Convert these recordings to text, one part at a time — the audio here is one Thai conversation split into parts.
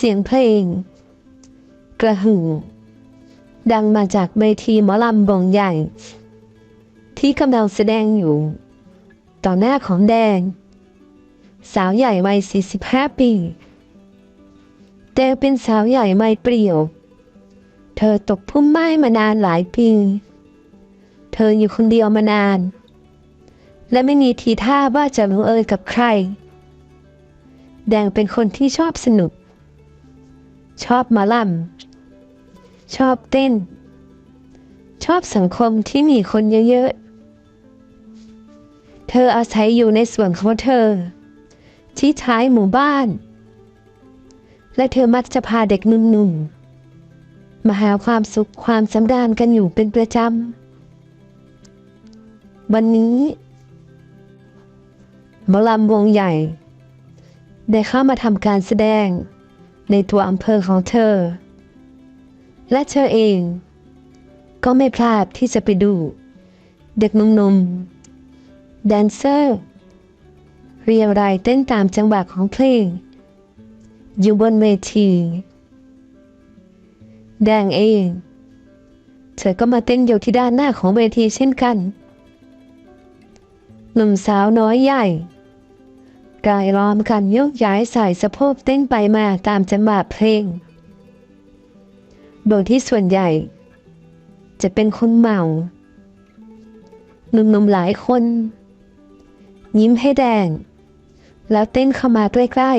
เสียงเพลง กระหึ่มดังมาจากเวทีหมอลำบงใหญ่ ที่กำลังแสดงอยู่ ต่อหน้าของแดง สาวใหญ่วัย 45 ปีแดงเป็นสาวใหญ่ไม่เปรี่ยว เธอตกพุ่มไม้มานานหลายปี เธออยู่คนเดียวมานาน และไม่มีทีท่าว่าจะลงเอยกับใคร แดงเป็นคนที่ชอบสนุก ชอบมาล่ำชอบเต้น ชอบสังคมที่มีคนเยอะๆ เธออาศัยอยู่ในส่วนของเธอ ที่ท้ายหมู่บ้าน และเธอมักจะพาเด็กหนุ่มๆ มาหาความสุขความสำราญกันอยู่เป็นประจำ วันนี้มอลำวงใหญ่ ได้เข้ามาทำการแสดง ในตัวอำเภอของเธอ และเธอเอง ก็ไม่พลาดที่จะไปดู เด็กหนุ่มๆแดนเซอร์ เรียงรายเต้นตามจังหวะของเพลง อยู่บนเวทีแดงเอง เธอก็มาเต้นอยู่ที่ด้านหน้าของเวทีเช่นกัน หนุ่มสาวน้อยใหญ่ กายล้อมกันยกย้ายสายสะโพกเต้นไปมาตามจังหวะเพลง โดยที่ส่วนใหญ่ จะเป็นคนเมาหนุ่มๆหลายคน ยิ้มให้แดง แล้วเต้นเข้ามาใกล้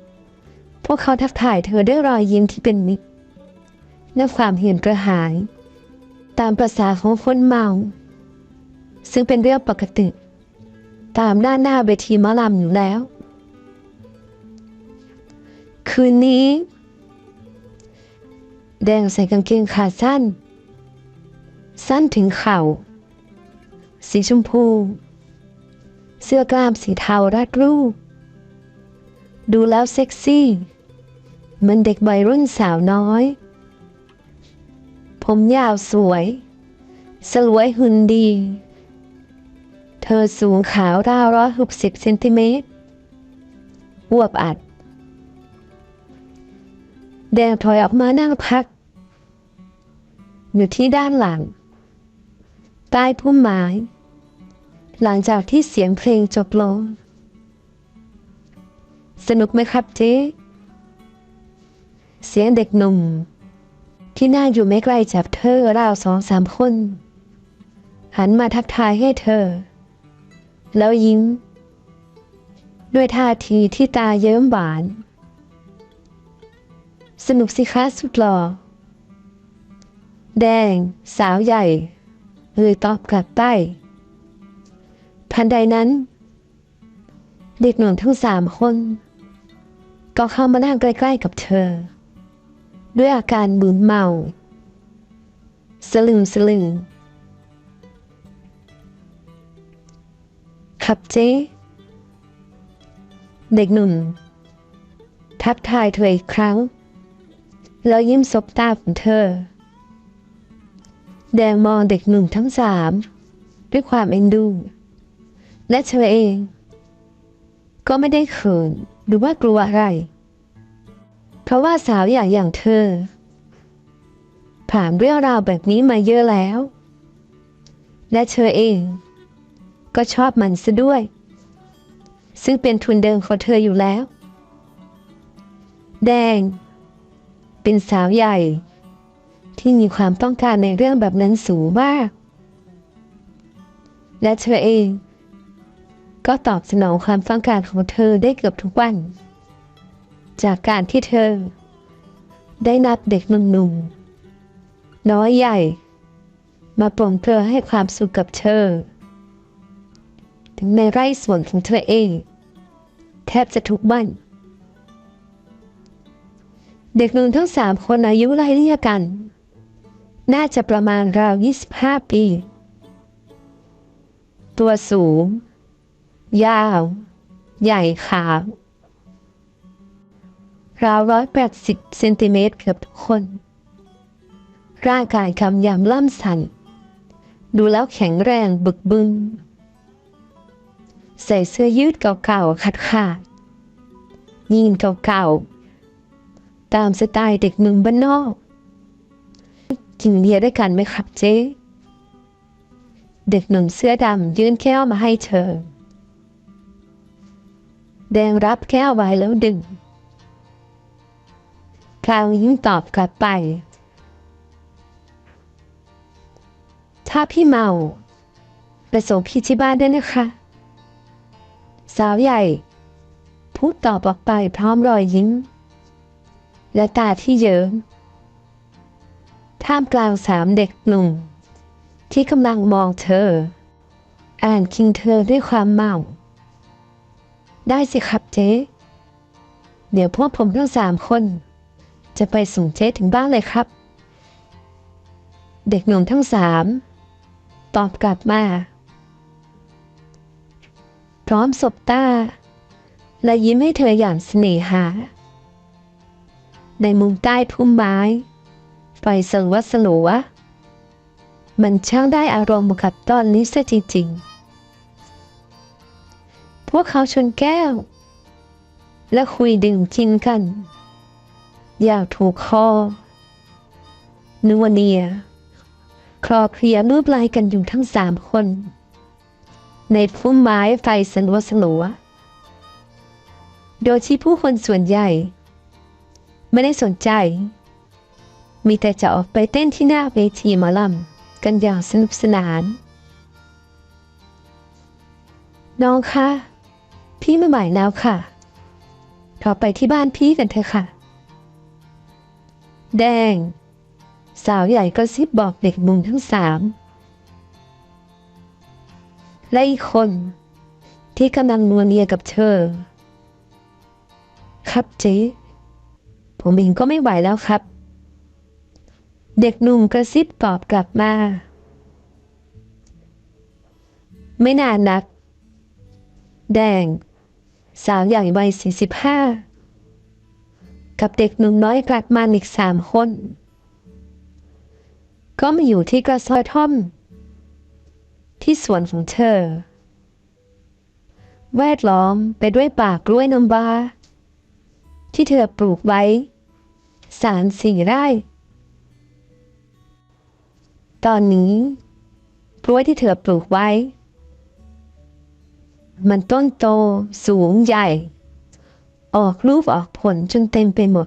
ๆ พวกเขาทักทายเธอด้วยรอยยิ้มที่เป็นมิตรและความเหียนกระหาย ตามประษาของคนเมา ซึ่งเป็นเรื่องปกติ ตามด้านหน้าเวทีมอลำอยู่แล้ว คืนนี้ แดงใส่กางเกงขาสั้น สั้นถึงเข่า สีชมพู เสื้อกล้ามสีเทารัดรูป ดูแล้วเซ็กซี่ มันเด็กวัยรุ่นสาวน้อย ผมยาวสวย สลวยหุ่นดี อสูงขาวราวร้อยหกสิบเซนติเมตรอวบอัด แดงถอยออกมานั่งพัก อยู่ที่ด้านหลัง ใต้พุ่มไม้ หลังจากที่เสียงเพลงจบลง สนุกไหมครับเจ๊เสียงเด็กหนุ่ม ที่น่าอยู่ไม่ไกลจากเธอราวสองสามคน หันมาทักทายให้เธอ แล้วยิ้ม ด้วยท่าทีที่ตาเยิ้มหวาน สนุกสิคะสุดหล่อ แดง สาวใหญ่เลยตอบกลับไปทันใดนั้น เด็กหนุ่มทั้งสามคน ก็เข้ามานั่งใกล้ๆกับเธอ ด้วยอาการมึนเมา สลึมสลึง ครับเจ๊เด็กหนุ่ม ทักทายเธออีกครั้ง แล้วยิ้มสบตาของเธอ แดงมองเด็กหนุ่มทั้งสาม ด้วยความเอ็นดู และเธอเอง ก็ไม่ได้เขินหรือว่ากลัวอะไร เพราะว่าสาวอย่างอย่างเธอ ผ่านเรื่องราวแบบนี้มาเยอะแล้ว และเธอเอง ก็ชอบมันซะด้วย ซึ่งเป็นทุนเดิมของเธออยู่แล้ว แดง เป็นสาวใหญ่ ที่มีความต้องการในเรื่องแบบนั้นสูงมาก และเธอเอง ก็ตอบสนองความต้องการของเธอได้เกือบทุกวัน จากการที่เธอ ได้นัดเด็กหนุ่มๆน้อยใหญ่ มาปลงเธอให้ความสุขกับเธอ ถึงในไร่สวนของเธอเอง แทบจะทุกวัน เด็กหนุ่มทั้งสามคนอายุไล่เลี่ยกัน น่าจะประมาณราว 25 ปี ตัวสูง ยาว ใหญ่ขาวราวร้อยแปดสิบเซนติเมตรเกือบทุกคน ร่างกายคำยำล่ำสัน ดูแล้วแข็งแรงบึกบึน ใส่เสื้อยืดเก่าๆขาดขาดๆยีนเก่าๆตามสไตล์เด็กหนุ่มบ้านนอกกินเบียร์ด้วยกันไหมครับเจ๊เด็กหนุ่มเสื้อดำยื่นแก้วมาให้เธอ แดงรับแก้วไว้แล้วดึงคราวยิ้มตอบกลับไป ถ้าพี่เมาไปส่งพี่ที่บ้านได้นะคะ สาวใหญ่พูดตอบออกไปพร้อมรอยยิ้ม และตาที่เยิ้มท่ามกลางสามเด็กหนุ่ม ที่กำลังมองเธอ อ่านคิงเธอด้วยความเมา ได้สิครับเจ๊ เดี๋ยวพวกผมทั้งสามคน จะไปส่งเจ๊ถึงบ้านเลยครับ เด็กหนุ่มทั้งสาม ตอบกลับมา ร้อมสบตา และยิ้มให้เธออย่างเสน่หา ในมุมใต้พุ่มไม้ไฟสลัวสลัวมันช่างได้อารมณ์กับตอนนี้ซะจริงๆ พวกเขาชนแก้ว และคุยดื่มกินกัน อยากถูกคอนัวเนียคลอเคลียร์รูปลายกันอยู่ทั้งสามคน ในพุ่มไม้ไฟสลัวสลัว โดยที่ผู้คนส่วนใหญ่ ไม่ได้สนใจ มีแต่จะออกไปเต้นที่หน้าเวทีมอลำกันอย่างสนุกสนาน น้องคะ พี่ไม่ไหวแล้วค่ะ เราไปที่บ้านพี่กันเถอะค่ะ แดง สาวใหญ่ก็ซิบบอกเด็กมุงทั้งสาม และอีกคน ที่กำลังนัวเนียกับเธอ ครับเจ๊ผมเองก็ไม่ไหวแล้วครับ เด็กหนุ่มกระซิบตอบกลับมา ไม่นานนัก แดง สาวใหญ่วัยสี่สิบห้ากับเด็กหนุ่มน้อยกลัดมาอีกสามคน ก็มาอยู่ที่กระซอยท่อม ที่สวนของเธอ แวดล้อมไปด้วยป่ากล้วยน้ำว้า ที่เธอปลูกไว้สามสี่ไร่ ตอนนี้กล้วยที่เธอปลูกไว้ มันต้นโตสูงใหญ่ ออกลูกออกผลจนเต็มไปหมด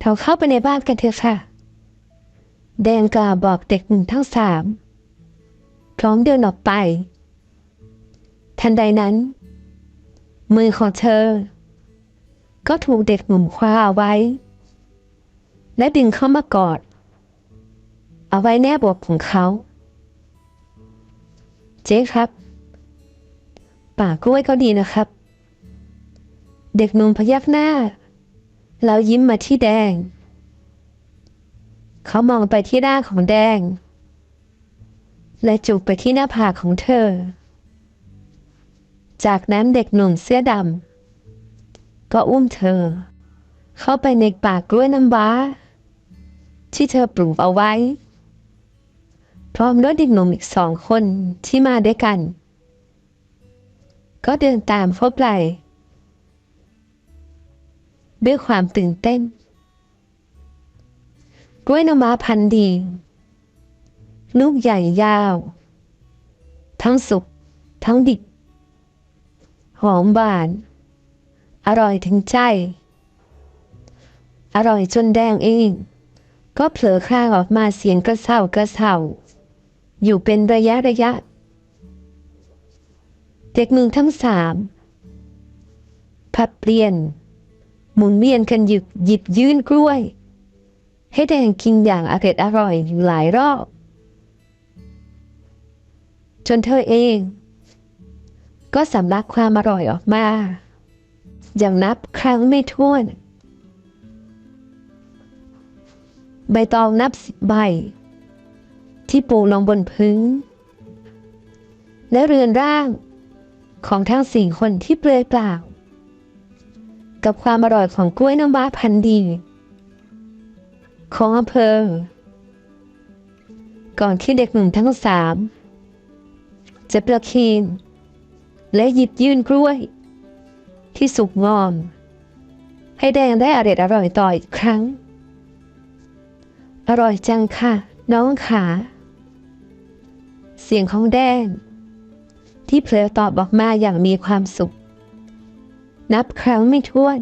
เราเข้าไปในบ้านกันเถอะค่ะ แดงกาบอกเด็กหนุ่มทั้งสาม พร้อมเดินออกไป ทันใดนั้น มือของเธอ ก็ถูกเด็กหนุ่มคว้าเอาไว้ และดึงเข้ามากอด เอาไว้แนบอกของเขา เจ๊ครับ ป่ากล้วยก็ดีนะครับ เด็กหนุ่มพยักหน้า แล้วยิ้มมาที่แดง เขามองไปที่หน้าของแดง และจูบไปที่หน้าผากของเธอ จากนั้นเด็กหนุ่มเสื้อดำก็อุ้มเธอ เข้าไปในป่ากล้วยน้ำว้า ที่เธอปลูกเอาไว้ พร้อมด้วยเด็กหนุ่มอีกสองคนที่มาด้วยกัน ก็เดินตามเข้าไปด้วยความตื่นเต้น กล้วยน้ำว้าพันธุ์ดี ลูกใหญ่ยาว ทั้งสุก ทั้งดิบ หอมหวาน อร่อยถึงใจ อร่อยจนแดงเอง ก็เผลอคลางออกมาเสียงกระเซากระเซาอยู่เป็นระยะระยะ เด็กหนึ่งทั้งสามพับเปลี่ยน หมุนเวียนกันหยิบหยิบยื่นกล้วย ให้แดงกินอย่างอร่อยอร่อยอยู่หลายรอบ จนเธอเอง ก็สำลักความอร่อยออกมา อย่างนับครั้งไม่ถ้วน ใบตองนับสิบใบ ที่ปูลงบนพื้น และเรือนร่างของทั้งสี่คนที่เปลือยเปล่า กับความอร่อยของกล้วยน้ำว้าพันดี ของอำเภอ ก่อนที่เด็กหนุ่มทั้งสาม จะประเคนและหยิบยื่นกล้วย ที่สุกงอม ให้แดงได้อร่อยอร่อยต่ออีกครั้ง อร่อยจังค่ะ น้องขา เสียงของแดง ที่เพลตอบออกมาอย่างมีความสุข นับครั้งไม่ถ้วน